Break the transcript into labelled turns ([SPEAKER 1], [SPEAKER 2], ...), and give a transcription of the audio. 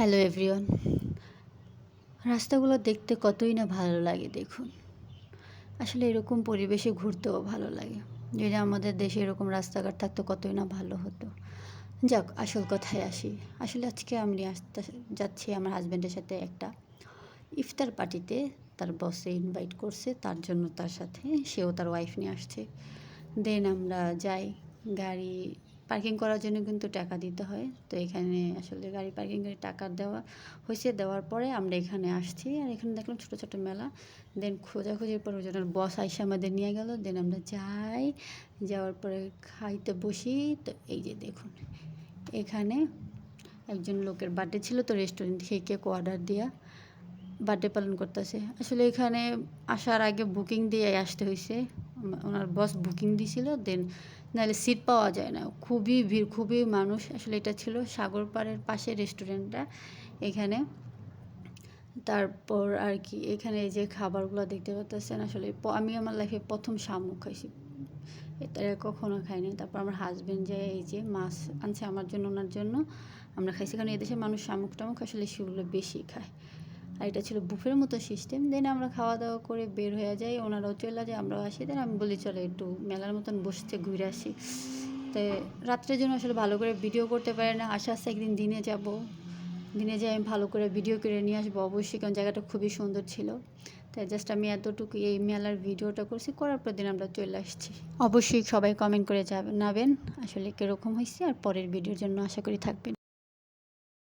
[SPEAKER 1] Hello everyone রাস্তাগুলো দেখতে কতই না ভালো লাগে, দেখুন। আসলে এরকম পরিবেশে ঘুরতেও ভালো লাগে। যদি আমাদের দেশে এরকম রাস্তাঘাট থাকতো, কতই না ভালো হতো। যাক, আসল কথায় আসি। আসলে আজকে আমি আসতে যাচ্ছি আমার হাজব্যান্ডের সাথে একটা ইফতার পার্টিতে। তার বসে ইনভাইট করছে, তার জন্য তার সাথে সেও তার ওয়াইফ নিয়ে আসছে। দেন আমরা যাই, গাড়ি পার্কিং করার জন্য কিন্তু টাকা দিতে হয়। তো এখানে আসলে গাড়ি পার্কিংয়ের টাকা দেওয়া হয়েছে। দেওয়ার পরে আমরা এখানে আসছি আর এখানে দেখলাম ছোটো ছোটো মেলা। দেন খোঁজাখুঁজির পর ওজনের বস আইসে আমাদের নিয়ে গেল। দেন আমরা যাই। যাওয়ার পরে খাইতে বসি। তো এই যে দেখুন, এখানে একজন লোকের বার্থডে ছিল তো রেস্টুরেন্ট থেকে কেক অর্ডার দিয়া বার্থডে পালন করতেছে। আসলে এখানে আসার আগে বুকিং দিয়ে আসতে হয়েছে ওনার বস বুকিং দিছিল দেন নাহলে সিট পাওয়া যায় না। খুবই ভিড়, খুবই মানুষ আসলে এটা ছিল সাগর পাড়ের পাশে রেস্টুরেন্টটা এখানে। তারপর আর কি, এখানে যে খাবারগুলো দেখতে পাচ্ছেন আসলে আমি আমার লাইফে প্রথম শামুক খাইছি। এটা কখনো খাইনি। তারপর আমার হাজব্যান্ড যে, এই যে মাছ আনছে আমার জন্য, ওনার জন্য আমরা খাইছি। কারণ এদেশে মানুষ শামুক টামুক আসলে সেগুলো বেশি খায়। আর এটা ছিল বুফের মতো সিস্টেম দেন আমরা খাওয়া দাওয়া করে বের হয়ে যাই, ওনারাও চলে যায় আমরাও আসি। দেন আমি বলি, চলো একটু মেলার মতন বসতে ঘুরে আসি। তো রাত্রের জন্য আসলে ভালো করে ভিডিও করতে পারে না। আশা আসতে একদিন দিনে যাব। দিনে যাই আমি ভালো করে ভিডিও করে নিয়ে আসব। অবশ্যই কারণ জায়গাটা খুবই সুন্দর ছিল। তাই জাস্ট আমি এতটুকু এই মেলার ভিডিওটা করছি। করার পর দিন আমরা চলে আসছি। অবশ্যই সবাই কমেন্ট করে যাবেন। আসলে কীরকম হয়েছে আর পরের ভিডিওর জন্য আশা করি থাকবেন।